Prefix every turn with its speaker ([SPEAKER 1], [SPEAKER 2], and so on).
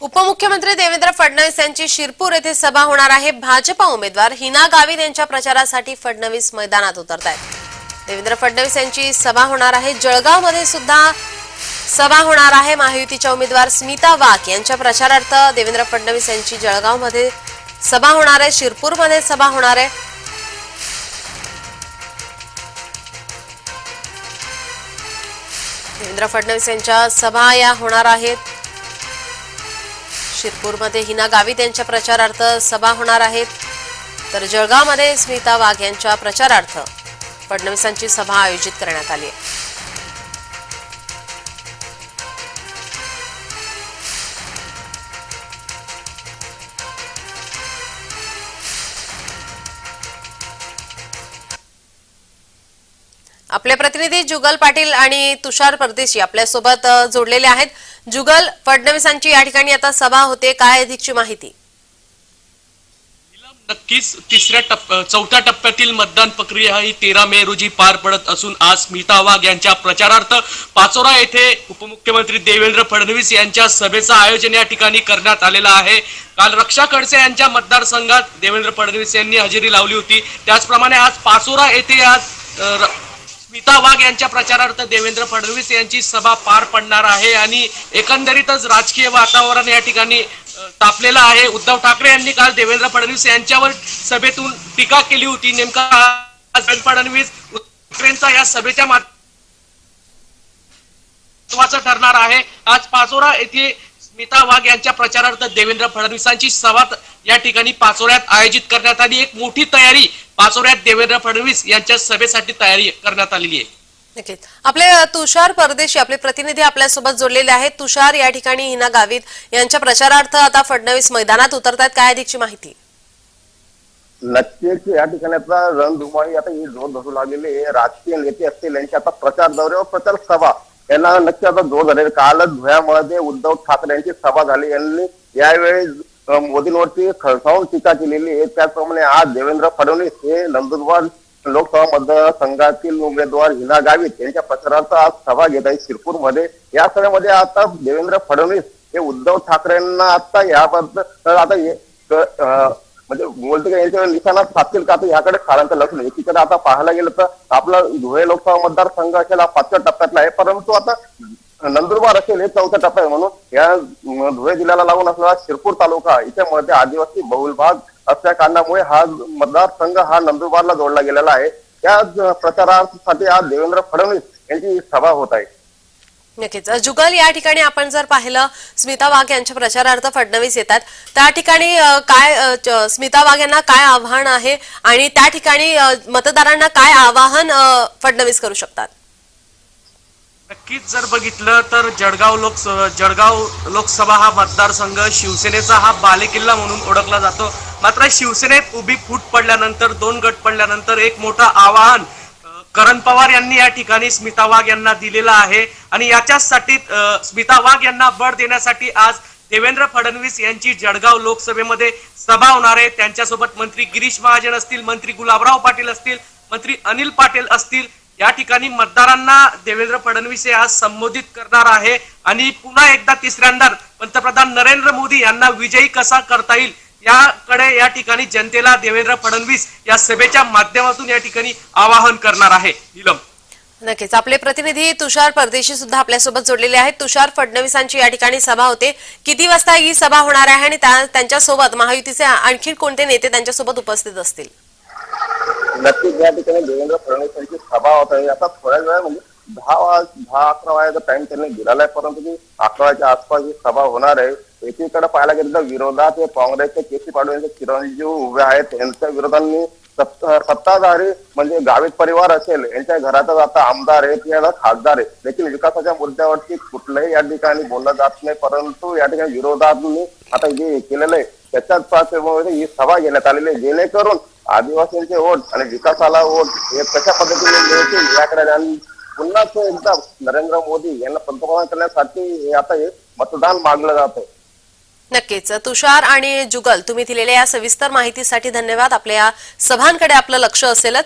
[SPEAKER 1] उपमुख्यमंत्री देवेंद्र फडणवीस यांची शिरपूर येथे सभा होणार आहे. भाजपा उमेदवार हिना गावित यांच्या प्रचारासाठी फडणवीस मैदानात उतरत आहेत देवेंद्र फडणवीस यांची सभा होणार आहे. जळगावमध्ये सुद्धा सभा होणार आहे. महायुतीच्या उमेदवार स्मिता वाघ यांच्या प्रचारार्थ देवेंद्र फडणवीस यांची जळगावमध्ये सभा होणार आहे. शिरपूरमध्ये सभा होणार आहे. देवेंद्र फडणवीस यांच्या सभा या होणार आहेत. शिरपूरमध्ये हिना गावित यांच्या प्रचारार्थ सभा होणार आहेत. तर जळगावमध्ये स्मिता वाघ यांच्या प्रचारार्थ फडणवीसांची सभा आयोजित करण्यात आली आहे. आपले प्रतिनिधी जुगल पाटील आणि तुषार परदेशी आपल्यासोबत जोडलेले आहेत. जुगल फडणवीसांची या ठिकाणी आता सभा होते. काय अधिकची माहिती?
[SPEAKER 2] नक्कीच तिसऱ्या टप्प चौथ्या टप्प्यातील मतदान प्रक्रिया ही तेरा मे रोजी पार पडत असून आज स्मिता वाघ यांच्या प्रचारार्थ पाचोरा येथे उपमुख्यमंत्री देवेंद्र फडणवीस यांच्या सभेचं आयोजन या ठिकाणी करण्यात आलेलं आहे. काल रक्षा खडसे यांच्या मतदारसंघात देवेंद्र फडणवीस यांनी हजेरी लावली होती. त्याचप्रमाणे आज पाचोरा येथे आज स्मिता वाघ यांच्या प्रचारार्थ देवेंद्र फडणवीस यांची सभा पार पडणार आहे आणि एकंदरीतच राजकीय वातावरण या ठिकाणी तापलेलं आहे. उद्धव ठाकरे यांनी काल देवेंद्र फडणवीस यांच्यावर सभेतून टीका केली होती. नेमका फडणवीस ठाकरेंचा या सभेच्या महत्वाचं ठरणार आहे. आज पाचोरा येथे स्मिता वाघ यांच्या प्रचारार्थ देवेंद्र फडणवीसांची सभा या ठिकाणी पाचोऱ्यात आयोजित करण्यात आली एक मोठी तयारी. पाचोऱ्यात देवेंद्र फडणवीस यांच्या सभेसाठी तयारी करण्यात आलेली आहे.
[SPEAKER 1] नक्कीच. आपले तुषार परदेशी आपले प्रतिनिधी आपल्यासोबत जोडलेले आहेत. तुषार या ठिकाणी हिना गावित यांच्या प्रचारार्थ आता फडणवीस मैदानात उतरत आहेत काय अधिकची माहिती?
[SPEAKER 3] नक्कीच. या ठिकाणी आता रणधुमाळी आता ही जोर धरू लागलेली आहे. राजकीय नेते असतील यांची आता प्रचार दौऱ्यावर प्रचार सभा. यांना नक्की आता जोर झालेला कालच धुळ्यामध्ये उद्धव ठाकरे यांची सभा झाली. यांनी यावेळी मोदींवरती खळसावून टीका केलेली आहे. त्याचप्रमाणे आज देवेंद्र फडणवीस हे नंदुरबार लोकसभा मतदारसंघातील उमेदवार हिना गावित यांच्या प्रचाराचा आज सभा घेत आहे शिरपूरमध्ये. या सभेमध्ये आता देवेंद्र फडणवीस हे उद्धव ठाकरेंना आता याबद्दल आता हे- म्हणजे बोलते का यांच्या निशाणात साधतील का आता याकडे खारांचं लक्ष नाही. एकीकडे आता पाहायला गेलं तर आपला धुळे लोकसभा मतदारसंघ असेल हा पाचव्या टप्प्यातला आहे. परंतु आता नंदुरबार असेल हे चौथा टप्पा आहे म्हणून. या धुळे जिल्ह्याला लागून असलेला शिरपूर तालुका याच्यामध्ये आदिवासी बहुल भाग असल्या कारणामुळे हा मतदारसंघ हा नंदुरबारला जोडला गेलेला आहे. त्या प्रचारासाठी आज देवेंद्र फडणवीस यांची सभा होत आहे.
[SPEAKER 1] नक्कीच. जुगल या ठिकाणी आपण जर पाहिलं स्मिता वाघ यांच्या प्रचारार्थ फडणवीस येतात. त्या ठिकाणी काय स्मिता वाघ यांना काय आव्हान आहे? आणि त्या ठिकाणी मतदारांना काय आवाहन फडणवीस करू शकतात?
[SPEAKER 2] नक्कीच जर बघितलं तर जळगाव लोक जळगाव लोकसभा हा मतदारसंघ शिवसेनेचा हा बालेकिल्ला म्हणून ओळखला जातो. मात्र शिवसेनेत उभी फूट पडल्यानंतर दोन गट पडल्यानंतर एक मोठं आवाहन करण पवार यांनी या ठिकाणी स्मिता वाघ यांना दिलेला आहे. आणि याच्यासाठी स्मिता वाघ यांना बळ देण्यासाठी आज देवेंद्र फडणवीस यांची जळगाव लोकसभेमध्ये सभा होणार आहे. त्यांच्यासोबत मंत्री गिरीश महाजन असतील मंत्री गुलाबराव पाटील असतील मंत्री अनिल पाटील असतील या ठिकाणी मतदारांना देवेंद्र फडणवीस हे आज संबोधित करणार आहे. आणि पुन्हा एकदा तिसऱ्यांदा पंतप्रधान नरेंद्र मोदी यांना विजयी कसा करता येईल याकडे या ठिकाणी जनतेला देवेंद्र फडणवीस या सभेच्या माध्यमातून या ठिकाणी आवाहन करणार आहे. निलम.
[SPEAKER 1] नक्कीच. आपले प्रतिनिधी तुषार परदेशी सुद्धा आपल्यासोबत जोडलेले आहेत. तुषार फडणवीसांची या ठिकाणी सभा होते. किती वाजता ही सभा होणार आहे आणि त्यांच्यासोबत महायुतीचे आणखी कोणते नेते त्यांच्यासोबत उपस्थित असतील?
[SPEAKER 3] नक्कीच या ठिकाणी देवेंद्र फडणवीस यांची सभा होत आहे. आता थोड्या वेळा म्हणजे दहा वाज दहा अकरा वाजेचा टाइम त्यांनी दिलेला आहे परंतु ती अकराच्या आसपास ही सभा होणार आहे एकीकडे पाहायला गेलं तर विरोधात हे काँग्रेसचे केसी पाटील यांचे चिरंजीव उभे आहेत. त्यांच्या विरोधांनी सत्ताधारी म्हणजे गावित परिवार असेल यांच्या घरातच आता आमदार आहेत किंवा खासदार आहेत. देखील विकासाच्या मुद्द्यावरती कुठलंही या ठिकाणी बोललं जात नाही परंतु या ठिकाणी विरोधात आता जे केलेलं आहे त्याच्याच पार्श्वभूमीवर ही सभा घेण्यात आलेली आहे. जेणेकरून आदिवासींचे वोट आणि विकासाला वोट हे कशा पद्धतीने मिळतील याकडे पुन्हा तो एकदा नरेंद्र मोदी यांना पंतप्रधान करण्यासाठी हे आता मतदान मागलं जात आहे
[SPEAKER 1] नक्कीच. तुषार आणि जुगल तुम्ही दिलेल्या या सविस्तर माहितीसाठी धन्यवाद. आपल्या या सभांकडे आपलं लक्ष असेलच.